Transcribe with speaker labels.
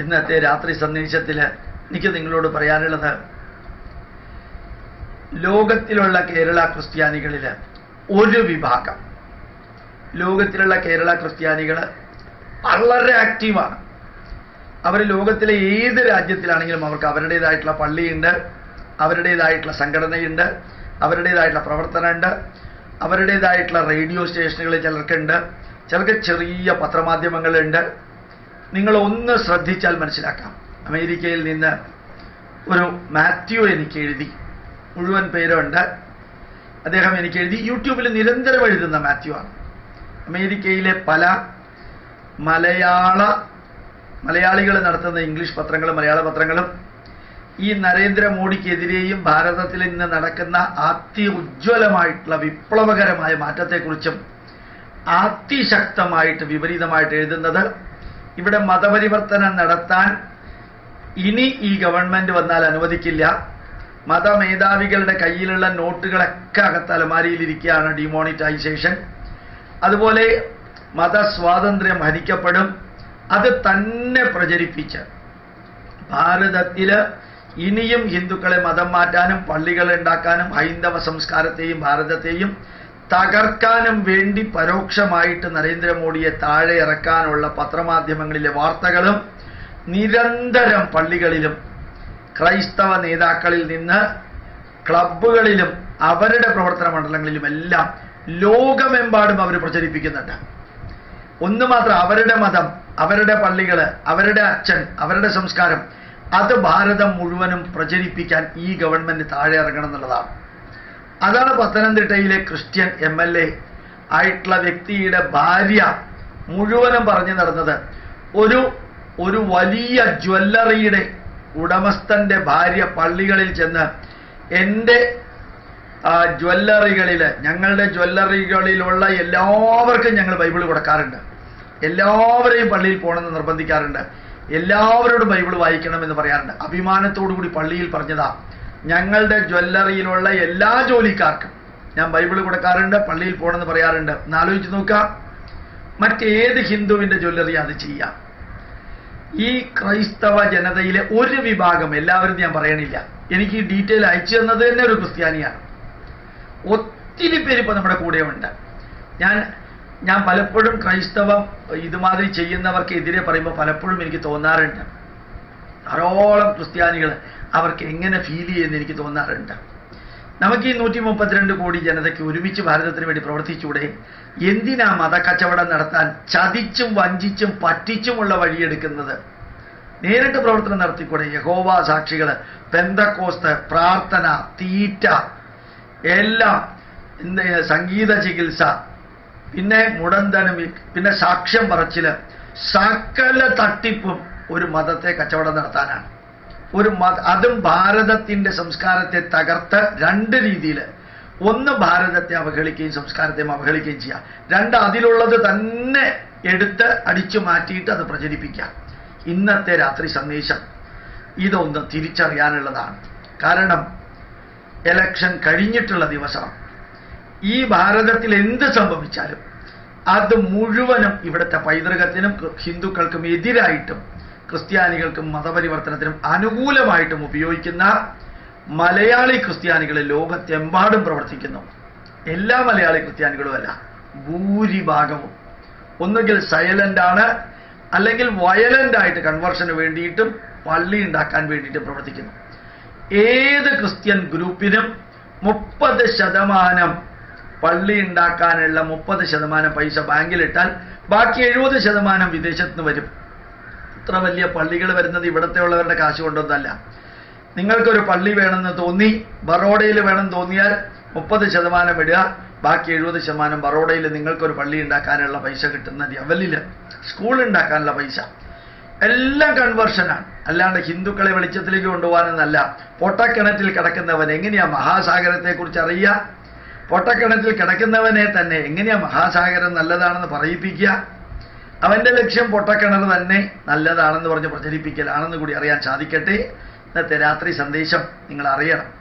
Speaker 1: ഇന്നത്തെ രാത്രി സന്ദേശത്തിൽ എനിക്ക് നിങ്ങളോട് പറയാനുള്ളത് ലോകത്തിലുള്ള കേരള ക്രിസ്ത്യാനികളിൽ ഒരു വിഭാഗം. ലോകത്തിലുള്ള കേരള ക്രിസ്ത്യാനികൾ വളരെ ആക്റ്റീവാണ്. അവർ ലോകത്തിലെ ഏത് രാജ്യത്തിലാണെങ്കിലും അവർക്ക് അവരുടേതായിട്ടുള്ള പള്ളിയുണ്ട് അവരുടേതായിട്ടുള്ള സംഘടനയുണ്ട് അവരുടേതായിട്ടുള്ള പ്രവർത്തനമുണ്ട് അവരുടേതായിട്ടുള്ള റേഡിയോ സ്റ്റേഷനുകൾ ചിലർക്കുണ്ട് ചിലർക്ക് ചെറിയ പത്രമാധ്യമങ്ങളുണ്ട് നിങ്ങൾ ഒന്ന് ശ്രദ്ധിച്ചാൽ മനസ്സിലാക്കാം. അമേരിക്കയിൽ നിന്ന് ഒരു മാത്യു എനിക്ക് എഴുതി. മുഴുവൻ പേരുണ്ട്. അദ്ദേഹം എനിക്ക് എഴുതി. യൂട്യൂബിൽ നിരന്തരം എഴുതുന്ന മാത്യു ആണ്. അമേരിക്കയിലെ പല മലയാള മലയാളികൾ നടത്തുന്ന ഇംഗ്ലീഷ് പത്രങ്ങളും മലയാള പത്രങ്ങളും ഈ നരേന്ദ്രമോദിക്കെതിരെയും ഭാരതത്തിൽ ഇന്ന് നടക്കുന്ന അത്യുജ്വലമായിട്ടുള്ള വിപ്ലവകരമായ മാറ്റത്തെക്കുറിച്ചും അതിശക്തമായിട്ട് വിപരീതമായിട്ട് എഴുതുന്നത് ഇവിടെ മതപരിവർത്തനം നടത്താൻ ഇനി ഈ ഗവൺമെന്റ് വന്നാൽ അനുവദിക്കില്ല. മതമേധാവികളുടെ കയ്യിലുള്ള നോട്ടുകളൊക്കെ അകത്ത് അലമാരിയിലിരിക്കുകയാണ് ഡിമോണിറ്റൈസേഷൻ അതുപോലെ മതസ്വാതന്ത്ര്യം ഹരിക്കപ്പെടും അത് തന്നെ പ്രചരിപ്പിച്ച് ഭാരതത്തിൽ ഇനിയും ഹിന്ദുക്കളെ മതം മാറ്റാനും പള്ളികൾ ഉണ്ടാക്കാനും ഹൈന്ദവ സംസ്കാരത്തെയും ഭാരതത്തെയും തകർക്കാനും വേണ്ടി പരോക്ഷമായിട്ട് നരേന്ദ്രമോദിയെ താഴെ ഇറക്കാനുള്ള പത്രമാധ്യമങ്ങളിലെ വാർത്തകളും നിരന്തരം പള്ളികളിലും ക്രൈസ്തവ നേതാക്കളിൽ നിന്ന് ക്ലബുകളിലും അവരുടെ പ്രവർത്തന മണ്ഡലങ്ങളിലും എല്ലാം ലോകമെമ്പാടും അവർ പ്രചരിപ്പിക്കുന്നുണ്ട്. ഒന്ന് മാത്രം അവരുടെ മതം അവരുടെ പള്ളികൾ അവരുടെ അച്ഛൻ അവരുടെ സംസ്കാരം അത് ഭാരതം മുഴുവനും പ്രചരിപ്പിക്കാൻ ഈ ഗവൺമെന്റ് താഴെ ഇറങ്ങണം എന്നുള്ളതാണ്. അതാണ് പത്തനംതിട്ടയിലെ ക്രിസ്ത്യൻ എം എൽ എ ആയിട്ടുള്ള വ്യക്തിയുടെ ഭാര്യ മുഴുവനും പറഞ്ഞു നടന്നത്. ഒരു ഒരു വലിയ ജ്വല്ലറിയുടെ ഉടമസ്ഥന്റെ ഭാര്യ പള്ളികളിൽ ചെന്ന് എന്റെ ജ്വല്ലറികളിൽ ഞങ്ങളുടെ ജ്വല്ലറികളിലുള്ള എല്ലാവർക്കും ഞങ്ങൾ ബൈബിൾ കൊടുക്കാറുണ്ട്. എല്ലാവരെയും പള്ളിയിൽ പോകണമെന്ന് നിർബന്ധിക്കാറുണ്ട്. എല്ലാവരോടും ബൈബിൾ വായിക്കണം എന്ന് പറയാറുണ്ട്. അഭിമാനത്തോടു കൂടി പള്ളിയിൽ പറഞ്ഞതാ. ഞങ്ങളുടെ ജ്വല്ലറിയിലുള്ള എല്ലാ ജോലിക്കാർക്കും. ഞാൻ ബൈബിൾ കൊടുക്കാറുണ്ട് പള്ളിയിൽ പോകണമെന്ന് പറയാറുണ്ട്. ഒന്ന് ആലോചിച്ച് നോക്കാം മറ്റേത് ഹിന്ദുവിന്റെ ജ്വല്ലറി അത് ചെയ്യാം. ഈ ക്രൈസ്തവ ജനതയിലെ ഒരു വിഭാഗം എല്ലാവരും ഞാൻ പറയണില്ല. എനിക്ക് ഈ ഡീറ്റെയിൽ അയച്ചു തന്നത് തന്നെ ഒരു ക്രിസ്ത്യാനിയാണ്. ഒത്തിരി പേര് ഇപ്പൊ നമ്മുടെ കൂടെയുണ്ട്. ഞാൻ ഞാൻ പലപ്പോഴും ക്രൈസ്തവം ഇതുമാതിരി ചെയ്യുന്നവർക്ക് എതിരെ പറയുമ്പോൾ പലപ്പോഴും എനിക്ക് തോന്നാറുണ്ട്. ധാരാളം ക്രിസ്ത്യാനികൾ അവർക്ക് എങ്ങനെ ഫീൽ ചെയ്യുമെന്ന് എനിക്ക് തോന്നാറുണ്ട്. നമുക്ക് ഈ നൂറ്റി മുപ്പത്തിരണ്ട് കോടി ജനതയ്ക്ക് ഒരുമിച്ച് ഭാരതത്തിന് വേണ്ടി പ്രവർത്തിച്ചൂടെ? എന്തിനാ മതക്കച്ചവടം നടത്താൻ ചതിച്ചും വഞ്ചിച്ചും പറ്റിച്ചുമുള്ള വഴിയെടുക്കുന്നത്? നേരിട്ട് പ്രവർത്തനം നടത്തിക്കൂടെ? യഹോവ സാക്ഷികൾ പെന്തക്കോസ്ത് പ്രാർത്ഥന തീറ്റ എല്ലാം സംഗീത ചികിത്സ പിന്നെ മുടന്തനും പിന്നെ സാക്ഷ്യം പറച്ചിൽ സകല തട്ടിപ്പും ഒരു മതത്തെ കച്ചവടം നടത്താനാണ്. ഒരു മത അതും ഭാരതത്തിന്റെ സംസ്കാരത്തെ തകർത്ത് രണ്ട് രീതിയിൽ ഒന്ന് ഭാരതത്തെ അവഹേളിക്കുകയും സംസ്കാരത്തെ അവഹേളിക്കുകയും ചെയ്യാം. രണ്ട് അതിലുള്ളത് തന്നെ എടുത്ത് അടിച്ചു മാറ്റിയിട്ട് അത് പ്രചരിപ്പിക്കാം. ഇന്നത്തെ രാത്രി സന്ദേശം ഇതൊന്ന് തിരിച്ചറിയാനുള്ളതാണ്. കാരണം എലക്ഷൻ കഴിഞ്ഞിട്ടുള്ള ദിവസമാണ് ഈ ഭാരതത്തിൽ എന്ത് സംഭവിച്ചാലും അത് മുഴുവനും ഇവിടുത്തെ പൈതൃകത്തിനും ഹിന്ദുക്കൾക്കും എതിരായിട്ടും ക്രിസ്ത്യാനികൾക്കും മതപരിവർത്തനത്തിനും അനുകൂലമായിട്ടും ഉപയോഗിക്കുന്ന മലയാളി ക്രിസ്ത്യാനികൾ ലോകത്തെമ്പാടും പ്രവർത്തിക്കുന്നു. എല്ലാ മലയാളി ക്രിസ്ത്യാനികളും അല്ല ഭൂരിഭാഗവും. ഒന്നുകിൽ സൈലന്റ് ആണ് അല്ലെങ്കിൽ വയലന്റ് ആയിട്ട് കൺവേർഷന് വേണ്ടിയിട്ടും പള്ളി ഉണ്ടാക്കാൻ വേണ്ടിയിട്ട് പ്രവർത്തിക്കുന്നു. ഏത് ക്രിസ്ത്യൻ ഗ്രൂപ്പിനും മുപ്പത് ശതമാനം പള്ളി ഉണ്ടാക്കാനുള്ള മുപ്പത് ശതമാനം പൈസ ബാങ്കിലിട്ടാൽ ബാക്കി എഴുപത് ശതമാനം വിദേശത്ത് നിന്ന് വരും. ഇത്ര വലിയ പള്ളികൾ വരുന്നത് ഇവിടത്തെ ഉള്ളവരുടെ കാശ് കൊണ്ടൊന്നല്ല. നിങ്ങൾക്കൊരു പള്ളി വേണമെന്ന് തോന്നി ബറോഡയിൽ വേണം തോന്നിയാൽ മുപ്പത് ശതമാനം ഇടുക ബാക്കി എഴുപത് ശതമാനം ബറോഡയിൽ നിങ്ങൾക്കൊരു പള്ളി ഉണ്ടാക്കാനുള്ള പൈസ കിട്ടുന്ന ലെവലിൽ സ്കൂൾ ഉണ്ടാക്കാനുള്ള പൈസ. എല്ലാം കൺവേർഷനാണ് അല്ലാണ്ട് ഹിന്ദുക്കളെ വെളിച്ചത്തിലേക്ക് കൊണ്ടുപോകാനെന്നല്ല. പൊട്ടക്കിണറ്റിൽ കിടക്കുന്നവൻ എങ്ങനെയാ മഹാസാഗരത്തെക്കുറിച്ച് അറിയുക? പൊട്ടക്കിണറ്റിൽ കിടക്കുന്നവനെ തന്നെ എങ്ങനെയാ മഹാസാഗരം നല്ലതാണെന്ന് പറയിപ്പിക്കുക? അവന്റെ ലക്ഷ്യം പൊട്ടക്കിണർ തന്നെ നല്ലതാണെന്ന് പറഞ്ഞ് പ്രചരിപ്പിക്കലാണെന്ന് കൂടി അറിയാൻ സാധിക്കട്ടെ. ഇന്നത്തെ രാത്രി സന്ദേശം നിങ്ങൾ അറിയണം.